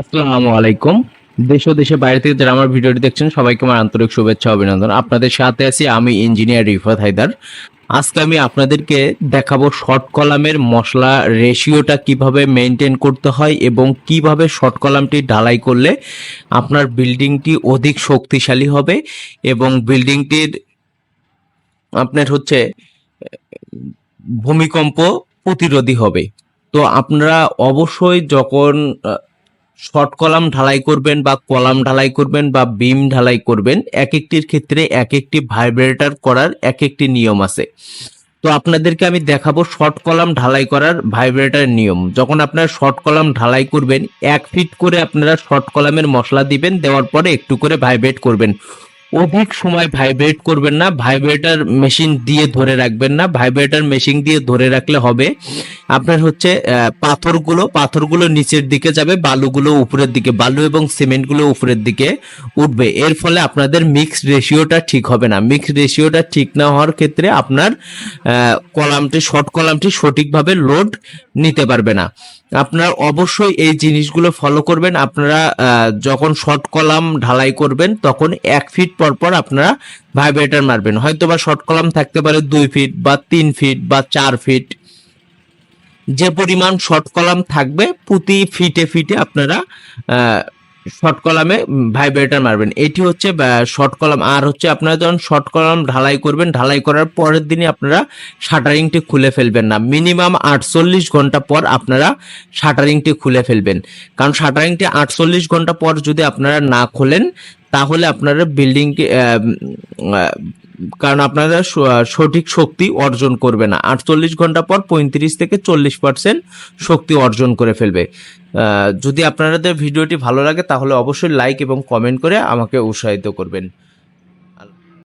আসসালামু আলাইকুম। দেশ ও দেশের বাইরে থেকে যারা আমার ভিডিওটি দেখছেন, সবাইকে আমার আন্তরিক শুভেচ্ছা অভিনন্দন। আপনাদের সাথে আছি আমি ইঞ্জিনিয়ার রিফাত হায়দার। আজকে আমি আপনাদেরকে দেখাবো শর্ট কলামের মশলা রেশিওটা কীভাবে মেনটেন করতে হয় এবং কীভাবে শর্ট কলামটি ঢালাই করলে আপনার বিল্ডিংটি অধিক শক্তিশালী হবে এবং বিল্ডিংটির আপনার হচ্ছে, ভূমিকম্প প্রতিরোধী হবে। তো আপনারা অবশ্যই যখন শর্ট কলাম ঢালাই করবেন বা কলাম ঢালাই করবেন বা বিম ঢালাই করবেন এক একটির ক্ষেত্রে এক একটি ভাইব্রেটার করার এক একটি নিয়ম আছে। তো আপনাদেরকে আমি দেখাবো শর্ট কলাম ঢালাই করার ভাইব্রেটার নিয়ম। যখন আপনারা শর্ট কলাম ঢালাই করবেন, এক ফিট করে আপনারা শর্ট কলামের মশলা দিবেন, দেওয়ার পরে একটু করে ভাইব্রেট করবেন। অধিক সময় ভাইব্রেট করবেন না ভাইব্রেটর মেশিন দিয়ে ধরে রাখবেন না ভাইব্রেটর মেশিন দিয়ে ধরে রাখলে হবে। আপনার হচ্ছে পাথরগুলো পাথরগুলো নিচের দিকে যাবে, বালুগুলো উপরের দিকে, বালু এবং সিমেন্টগুলো উপরের দিকে উঠবে। এর ফলে আপনাদের মিক্স রেশিওটা ঠিক হবে না। মিক্স রেশিওটা ঠিক না হওয়ার ক্ষেত্রে আপনার কলামটি শর্ট কলামটি সঠিকভাবে লোড নিতে পারবে না। আপনার অবশ্যই এই জিনিসগুলো ফলো করবেন। আপনারা যখন শর্ট কলাম ঢালাই করবেন, তখন এক ফিট পর পর আপনারা ভাইব্রেটার মারবেন। হয়তো বা শর্ট কলাম থাকতে পারে দুই ফিট বা তিন ফিট বা চার ফিট যে পরিমাণ শর্ট কলাম থাকবে, প্রতি ফিটে ফিটে আপনারা শর্ট কলামে ভাইব্রেটার মারবেন। এটি হচ্ছে শর্ট কলাম আর হচ্ছে আপনারা যখন শর্ট কলাম ঢালাই করবেন, ঢালাই করার পরের দিনই আপনারা শাটারিংটি খুলে ফেলবেন না। মিনিমাম আটচল্লিশ ঘণ্টা পর আপনারা শাটারিংটি খুলে ফেলবেন। কারণ শাটারিংটি আটচল্লিশ ঘণ্টা পর যদি আপনারা না খোলেন, তাহলে আপনারা বিল্ডিংটি কারণ আপনারা সঠিক শক্তি অর্জন করবে না। আটচল্লিশ ঘণ্টা পর পঁয়ত্রিশ থেকে চল্লিশ পার্সেন্ট শক্তি অর্জন করে ফেলবে। যদি আপনাদের ভিডিওটি ভালো লাগে তাহলে অবশ্যই লাইক এবং কমেন্ট করে আমাকে উৎসাহিত করবেন।